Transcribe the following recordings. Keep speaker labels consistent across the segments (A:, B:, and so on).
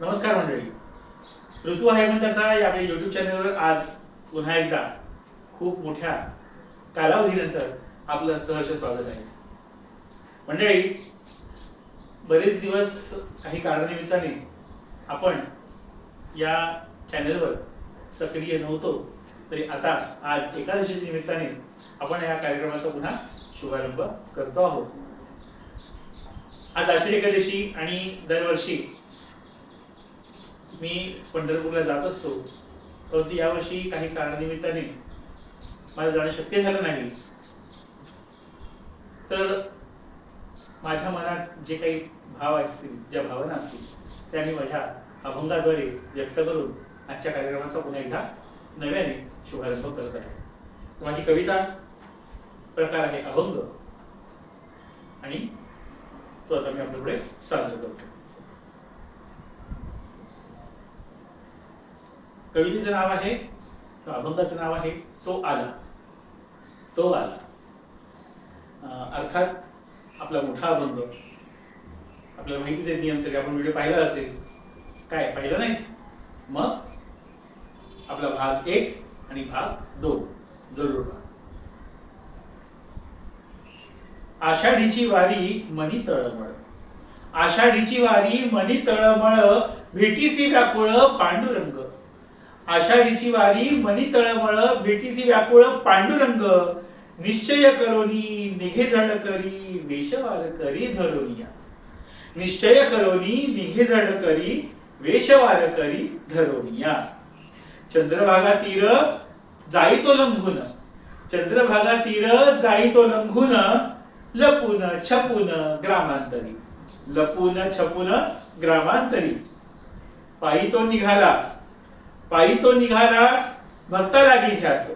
A: नमस्कार मंडळी. ऋतू आहे म्हणताचा या आपल्या युट्यूब चॅनलवर आज पुन्हा एकदा खूप मोठ्या कालावधीनंतर आपलं सहर्ष स्वागत आहे. मंडळी बरेच दिवस काही कारणानिमित्ताने आपण या चॅनलवर सक्रिय नव्हतो तरी आता आज एकादशी निमित्ताने आपण या कार्यक्रमाचा पुन्हा शुभारंभ करतो आहोत. आज आषाढी एकादशी आणि दरवर्षी मी पंढरपूरला जात असतो परंतु यावर्षी काही कारणानिमित्ताने मला जाणं शक्य झालं नाही. तर माझ्या मनात जे काही भाव असतील ज्या भावना असतील त्या मी माझ्या अभंगाद्वारे व्यक्त करून आजच्या कार्यक्रमाचा पुन्हा एकदा नव्याने शुभारंभ करत आहे. माझी कविता प्रकार आहे अभंग आणि तो आता मी आपल्यापुढे सादर करतो. कवितेचं नाव आहे किंवा अभंगाचं नाव आहे तो आला. तो आला. अर्थात आपला मोठा अभंग. आपल्याला माहितीच आहे नियम सगळे. आपण व्हिडिओ पाहिला असेल. काय? पाहिलं नाही? मग आपला भाग एक आणि भाग दोन जरूर पहा. आषाढीची वारी मनी तळमळ. आषाढीची वारी मनी तळमळ भेटीसी व्याकुळ पांडुरंग. आषाढीची वारी मनी तळमळ भेटीसी व्याकुळ पांडुरंग. निश्चय करोनी निघे झड करी वेशवाल करी धरोनिया. निश्चय करोनी निघे झड करी वेशवाल करी धरोनिया. चंद्रभागा तीर जाई तो लंघून. चंद्रभागा तीर जाई तो लंघून. लपून छपून ग्रामांतरी. लपून छपून ग्रामांतरी. पायी तो निघाला. पायी तो निघाला भक्ता लागी ध्यास.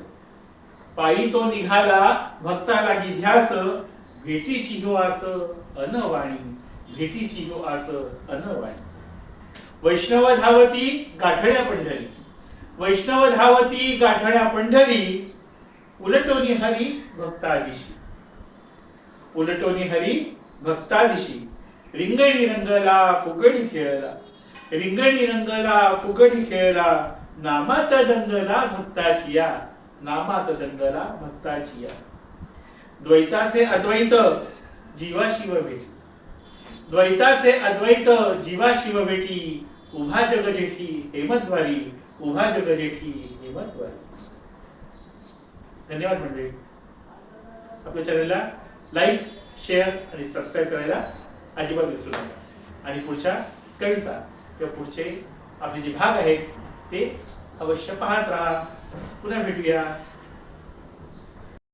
A: पायी तो निघाला भक्ता लागी ध्यास. भेटीची हो आस अनवाणी. भेटीची हो आस अनवाणी. वैष्णव धावती गाठण्या पंढरी. वैष्णव धावती गाठण्या पंढरी. उलटोनी हरी भक्तादिशी. उलटोनी हरी भक्तादिशी. रिंगणी रंगला फुगडी खेळला. रिंगणी रंगला फुगडी खेळला. नामात दंगला भक्ताची या. नामात दंगला भक्ताची या. द्वैताचे अद्वैत जीवा शिव भेटी द्वैताचे अद्वैत जीवा शिव भेटी उभा जग जेठी हेमद्वारी उभा जग जेठी हेमद्वारी. धन्यवाद मंडळी. आपल्या चॅनलला लाईक शेअर आणि सबस्क्राईब करायला अजिबात विसरू नका. आणि पुढच्या कविता किंवा पुढचे आपले जे भाग आहेत ते अवश्य पाहत राहा. पुन्हा भेटूया.